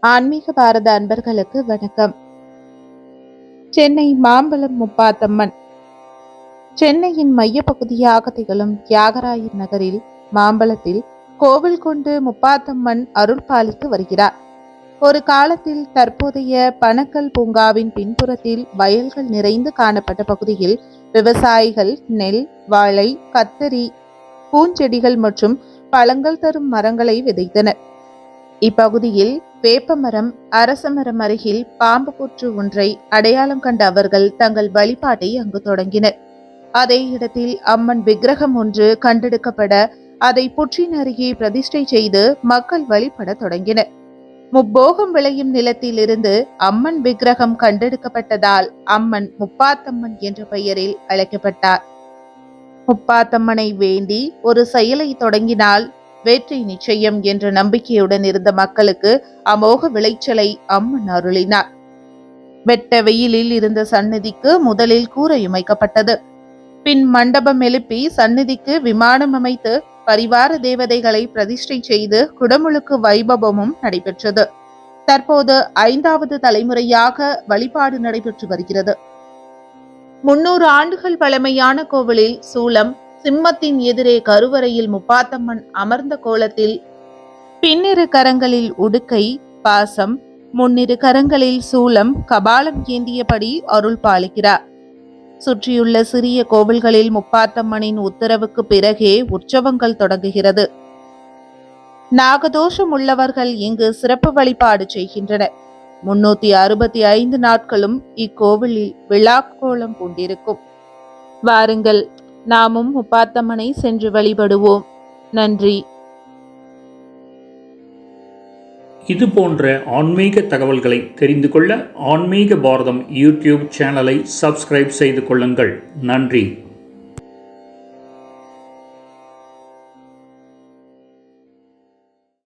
ஆன்மீக பாரத அன்பர்களுக்கு வணக்கம். சென்னை மாம்பலம் முப்பாத்தம்மன். சென்னையின் மையப்பகுதியாக திகழும் தியாகராயர் நகரில் மாம்பலத்தில் கோவில் கொண்டு முப்பாத்தம்மன் அருள் பாலித்து வருகிறார். ஒரு காலத்தில் தற்போதைய பனக்கல் பூங்காவின் பின்புறத்தில் வயல்கள் நிறைந்து காணப்பட்ட பகுதியில் விவசாயிகள் நெல் வாழை கத்தரி பூஞ்செடிகள் மற்றும் பழங்கள் தரும் மரங்களை விதைத்தனர் இப்பகுதியில் வேப்பமரம் அரசமரம் அருகில் பாம்பு புற்று ஒன்றை அடையாளம் கண்ட அவர்கள் தங்கள் வழிபாட்டை அங்கு தொடங்கினர். அதே இடத்தில் அம்மன் விக்கிரகம் ஒன்று கண்டெடுக்கப்பட அதை புற்றின் அருகே பிரதிஷ்டை செய்து மக்கள் வழிபட தொடங்கினர். முப்போகம் விளையும் நிலத்திலிருந்து அம்மன் விக்கிரகம் கண்டெடுக்கப்பட்டதால் அம்மன் முப்பாத்தம்மன் என்ற பெயரில் அழைக்கப்பட்டார். முப்பாத்தம்மனை வேண்டி ஒரு செயலை தொடங்கினால் வெற்றி நிச்சயம் என்ற நம்பிக்கையுடன் இருந்த மக்களுக்கு அமோக விளைச்சலை அம்மன் அருளினார். வெட்ட வெயிலில் இருந்த சந்நிதிக்கு முதலில் கூரையமைக்கப்பட்டது பின் மண்டபம் எழுப்பி சந்நிதிக்கு விமானம் அமைத்து பரிவார தேவதைகளை பிரதிஷ்டை செய்து குடமுழுக்கு வைபவமும் நடைபெற்றது. தற்போது ஐந்தாவது தலைமுறையாக வழிபாடு நடைபெற்று வருகிறது. முன்னூறு ஆண்டுகள் பழமையான கோவிலில் சூலம் சிம்மத்தின் எதிரே கருவறையில் முப்பாத்தம்மன் அமர்ந்த கோலத்தில் பின்னிரு கரங்களில் உடுக்கை பாசம் முன்னிரு கரங்களில் சூலம் கபாலம் ஏந்தியபடி அருள் பாலிக்கிறார். சுற்றியுள்ள சிறிய கோவில்களில் முப்பாத்தம்மனின் உத்தரவுக்கு பிறகே உற்சவங்கள் தொடங்குகிறது. நாகதோஷம் உள்ளவர்கள் இங்கு சிறப்பு வழிபாடு செய்கின்றனர். முன்னூத்தி அறுபத்தி ஐந்து நாட்களும் இக்கோவிலில் விழாக்கோலம் கோலம் பூண்டிருக்கும். வாருங்கள் நாமும் முப்பாத்தம்மனை சென்று வழிபடுவோம். நன்றி. இது போன்ற ஆன்மீக தகவல்களை தெரிந்து கொள்ள ஆன்மீக பாரதம் யூடியூப் சேனலை சப்ஸ்கிரைப் செய்து கொள்ளுங்கள். நன்றி.